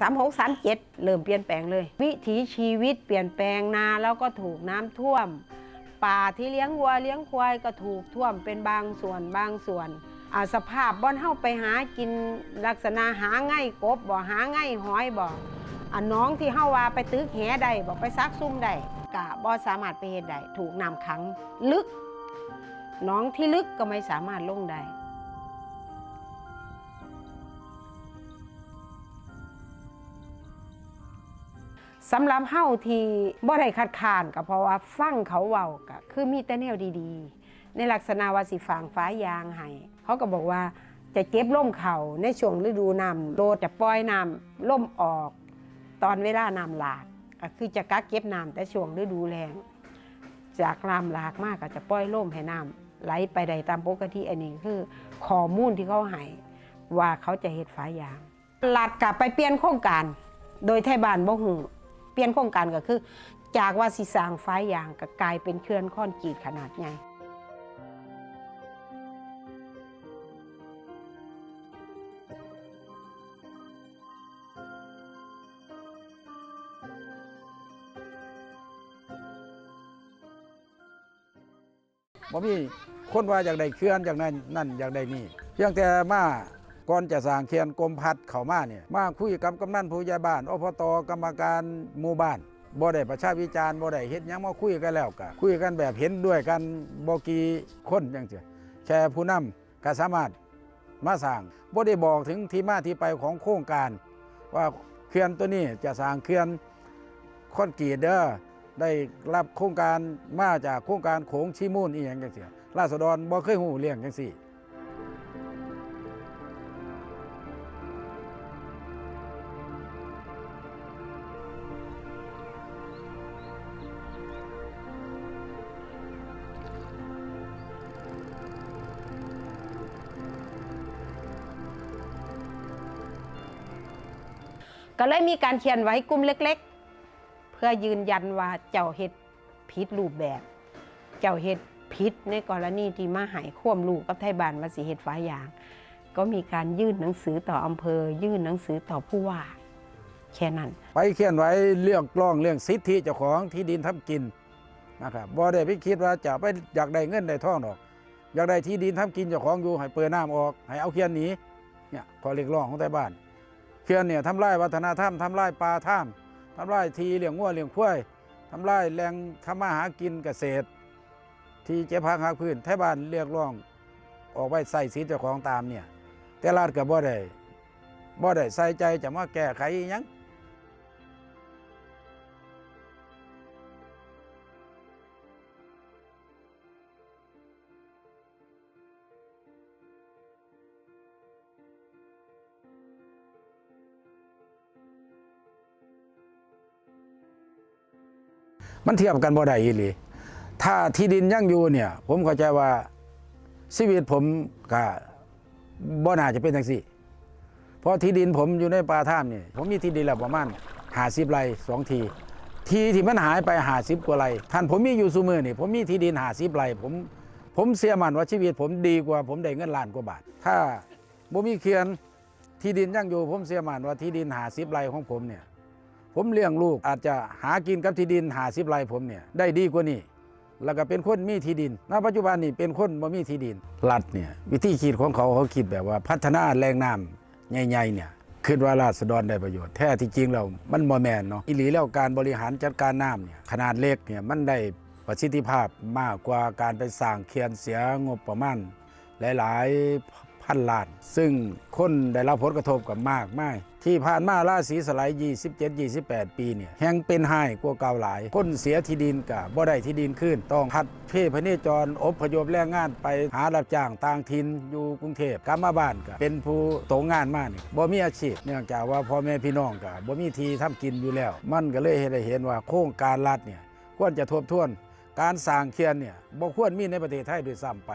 3 6 3 7เจ็ดเริ่มเปลี่ยนแปลงเลย วิถีชีวิตเปลี่ยนแปลงนาแล้วก็ถูกน้ำท่วม ป่าที่เลี้ยงวัวเลี้ยงควายก็ถูกท่วมเป็นบางส่วนบางส่วนสภาพบ่อนเฮาไปหากินลักษณะหาง่ายกบบ่หาง่ายหอยบ่อันน้องที่เฮาว่าไปตึกแหได้บ่ไปซักซุ่มได้กะบ่สามารถไปเฮ็ดได้ถูกน้ำขังลึก น้องที่ลึกก็ไม่สามารถลงได้ สำหรับเฮาที่บ่ได้คัดค้านก็เพราะว่าฟังเขาเว้าก็คือมีแต่แนวดีๆ ในลักษณะว่าสิฝางฟ้ายางให้เขาก็บอกว่าจะเก็บล่มเขาในช่วงฤดูน้ำโลดจะปล่อยน้ำล่มออก ตอนเวลาน้ำหลากก็คือจะกักเก็บน้ำแต่ช่วงฤดูแล้งจากน้ำหลากมากก็จะปล่อยล่มให้น้ำไหลไปได้ตามปกติอันนี้คือข้อมูลที่เขาให้ว่าเขาจะเฮ็ดฟ้ายางหลัดกลับไปเปลี่ยนโครงการ โดยไทยบ้านบ่ฮู้ เปลี่ยนโครงการก็คือ จากว่าสิสร้างฝ้ายยางก็กลายเป็นเคลื่อนค้อนกรีตขนาดใหญ่บ่มีคนว่าอยากได้เขื่อนอยากนั้นนั่นอยากได้นี่เพียงแต่มา ก่อนจะสร้างเขื่อนกรมพัฒน์เข้ามาเนี่ยมาคุยกับกำนันผู้ใหญ่บ้านอบตกรรมการหมู่บ้านบ่ได้ประชาวิจารณ์บ่ได้เฮ็ดยังมาคุยกันแล้วก็คุยกันแบบเห็นด้วยกันบ่กี่คนจังซี่แค่ผู้นำก็สามารถมาสร้างบ่ได้บอกถึงที่มาที่ไปของโครงการ ว่าเขื่อนตัวนี้จะสร้างเขื่อนคอนกรีตเด้อได้รับโครงการมาจากโครงการโขงชิมูนอีหยังจังซี่ราษฎรบ่เคยหูเรื่องจังซี่ ก็เลยมีการเขียนไว้กลุ่มเล็ก ๆ เพื่อยืนยันว่าเจ้าเฮ็ดผิดรูปแบบ เจ้าเฮ็ดผิดในกรณีที่มาหายควมลูกกับไทยบ้านวาสิเฮ็ดฟ้ายาง ก็มีการยื่นหนังสือต่ออำเภอ ยื่นหนังสือต่อผู้ว่าแค่นั้น ไปเขียนไว้เรื่องกล้องเรื่องสิทธิเจ้าของที่ดินทำกินนะครับบ่ได้ไปคิดว่าจะไปอยากได้เงินได้ทองหรอก อยากได้ที่ดินทำกินเจ้าของอยู่ให้เปิดน้ำออก ให้เอาเขียนหนีเนี่ยขอเรียกร้องของแต่บ้าน ขียนเนี่ยทำลายวัฒนธรรมทำลายปลาถ้ำทำลายทีเลี้ยงงัวเลี้ยงควายทำลายแรงทำมาหากินเกษตร ที่เจ็บพักหักพื้นแท้บ้านเรียกร้องออกไปใส่สิทธิเจ้าของตามเนี่ยแต่ราดกับบ่ได้บ่ได้ใส่ใจจะมาแก้ไขยัง มันเทียบกันบ่ได้อีหลีถ้าที่ดินยังอยู่เนี่ย ผมเข้าใจว่าชีวิตผมก็บ่น่าจะเป็นจังซี่เพราะที่ดินผมอยู่ในป่าท่ามนี่ผมมีที่ดินแล้วประมาณหาสิบไร่สองทีทีที่มันหายไปหาสิบกว่าไร่ท่านผมมีอยู่ซูมือนี่ผมมีที่ดินหาสิบไร่ผม ผมเสียมันว่าชีวิตผมดีกว่า ผมได้เงินล้านกว่าบาท ถ้าบ่มีเขียนที่ดินยังอยู่ ผมเสียมันว่าที่ดินหาสิบไร่ของผมเนี่ย ผมเลี้ยงลูกอาจจะหากินกับที่ดินหาสิบไร่ผมเนี่ยได้ดีกว่านี้แล้วก็เป็นคนมีที่ดิน ณ ปัจจุบันนี่เป็นคนบ่มีที่ดิน รัฐเนี่ยวิธีคิดของเขาเขาคิดแบบว่าพัฒนาแรงน้ำใหญ่ๆเนี่ยคิดว่าราษฎรได้ประโยชน์ แท้ที่จริงแล้วมันบ่แมนเนาะอีหลีแล้วการบริหารจัดการน้ำเนี่ยขนาดเล็กเนี่ยมันได้ประสิทธิภาพมากกว่าการไปสร้างเขื่อนเสียงบประมาณหลาย ๆ พันล้าน ซึ่งคนได้รับผลกระทบกับมากมายที่ผ่านมาราศีสไลด์27-28 ปีเนี่ยแห่งเป็นไห้กว่าเก่าหลาย คนเสียที่ดินกับบ่ได้ที่ดินขึ้น ต้องพัดเพ่พเนจรอบพยพแรงงานไปหารับจ้างต่างถิ่นอยู่กรุงเทพกลับมาบ้านก็เป็นผู้ตกงานมานี่บ่มีอาชีพเนื่องจากว่าพ่อแม่พี่น้องก็บ่มีที่ทำกินอยู่แล้ว มันก็เลยเห็นได้เห็นว่าโครงการรัฐเนี่ยควรจะทบทวน การสร้างเขื่อนเนี่ยบ่ควรมีในประเทศไทยด้วยซ้ำไป